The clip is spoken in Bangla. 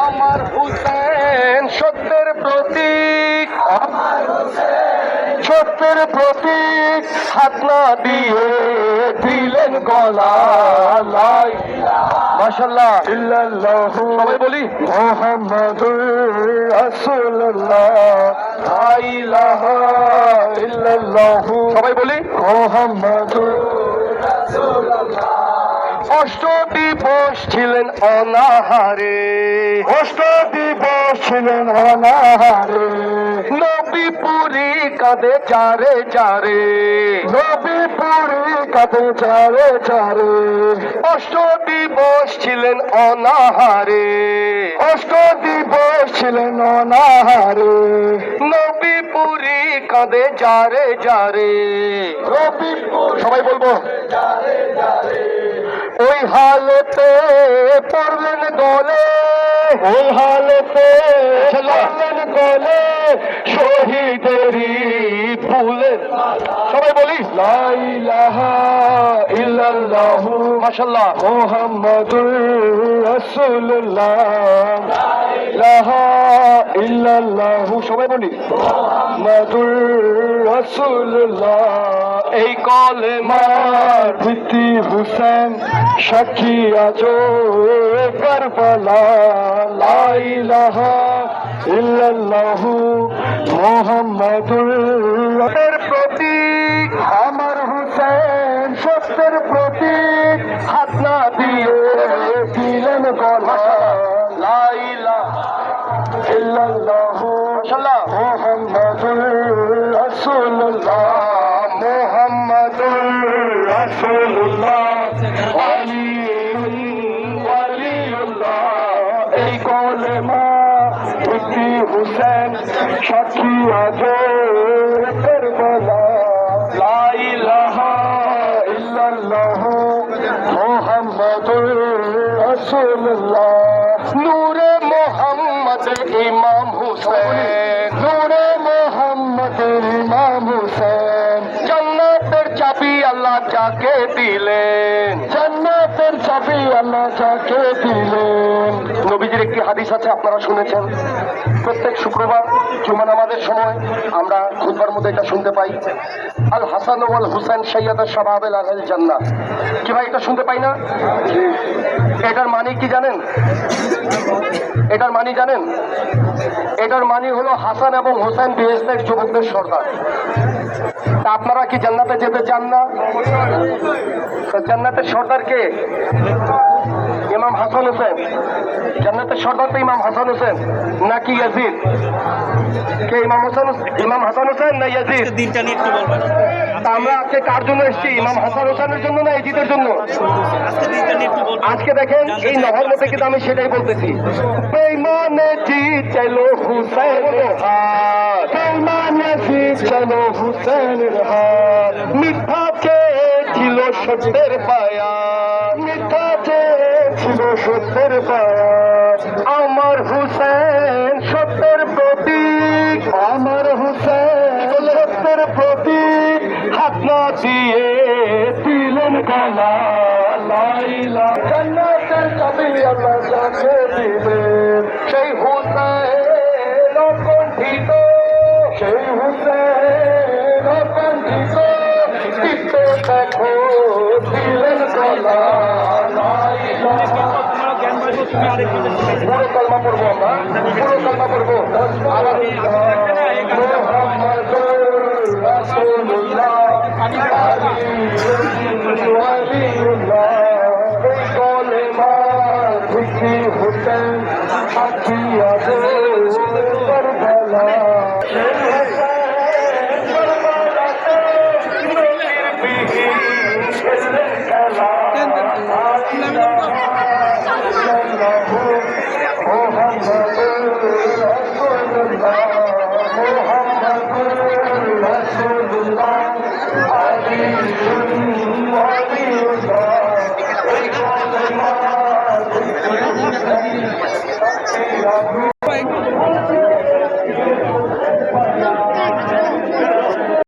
আমার হুসেন, সত্যের প্রতীক। সত্যের প্রতীক হাত না দিয়ে দিলেন গলা মাশাল্লাহ সবাই বলি, মুহাম্মাদুর রাসূলুল্লাহ। সবাই বলি, মুহাম্মাদুর অষ্ট দিবস ছিলেন অনাহারে। অষ্ট দিবস ছিলেন অনাহারে। নবীপুরি কাঁদে চারে চারে। নবীপুরি কাঁদে চারে চারে। অষ্ট দিবস ছিলেন অনাহারে। অষ্ট দিবস ছিলেন অনাহারে। নবীপুরি কাঁদে যারে যারে সবাই বলব। ওই হালতে পড়লেন গলে ওই হালতে পড়লেন গলে শহীদেরই ফুলের সবাই বলি। লাইলাহা ইল্লাল্লাহু মাশাআল্লাহ। মুহাম্মাদুর রাসূলুল্লাহ। লাহা ইল্লাল্লাহু, সবাই বলি। মুহাম্মাদুর রাসূলুল্লাহ। এই কলেমার ভিত্তি হুসেন, সাক্ষী আজো কারবালা। লা ইলাহা ইল্লাল্লাহু মুহাম্মাদুর প্রতীক আমার হুসেন, সত্যের প্রতীক। হাত রাসূলুল্লাহ মুহাম্মাদুর রাসূলুল্লাহ আলী ওয়ালিউল্লাহ এই কলেমা প্রতি হুসেন সাক্ষী আজো কারবালা লা ইলাহা ইল্লাল্লাহু মুহাম্মাদুর রাসূলুল্লাহ নূরে মোহাম্মদ ইমাম হুসেন। নবীজির একটি হাদিস আছে, আপনারা শুনেছেন। প্রত্যেক শুক্রবার জুমা নামাজের সময় আমরা খুদবার মধ্যে এটা শুনতে পাই। আল হাসান ওয়াল হুসেন সৈয়দ শাবাবেল আল জান্নাত কি ভাই, এটা শুনতে পাই না? এটার মানে কি জানেন? এটার মানে জানেন? এটার মানে হলো হাসান এবং হোসেন বিএসএফ যুবকদের সর্দার। তা আপনারা কি জান্নাতে যেতে চান না? জান্নাতের সর্দার কে ইমাম হাসান হোসেন জান্নাতের সর্দার তো ইমাম হাসান হোসেন নাকি ইয়াজিদ? কে ইমাম হাসান ইমাম হাসান হোসেন না ইয়াজিদ? দিনটা নিয়ে একটু বলবেন। আমরা আজকে কার জন্য এসেছি? ইমাম হাসান হোসেনের জন্য না ইয়াজিদের জন্য? আজকে দেখেন এই নহর মধ্যে কিন্তু আমি সেটাই বলতেছি। বেইমানে জি চলো হুসেনের হাত। বেইমানে জি চলো কে ছিল সত্যের পায়া। মিথ্যা কে ছিল সত্যের পায়া। আমার হুসেন সত্যের প্রতীক। আমার হুসেন সত্যের প্রতীক। হাত না দিয়ে দিলেন গলা লাইলা। জান্নাতের চাবি আল্লাহ যাকে সেই হুসেন পুরো কলমা পড়ব আমরা পুরো কলমা পড়ব আবার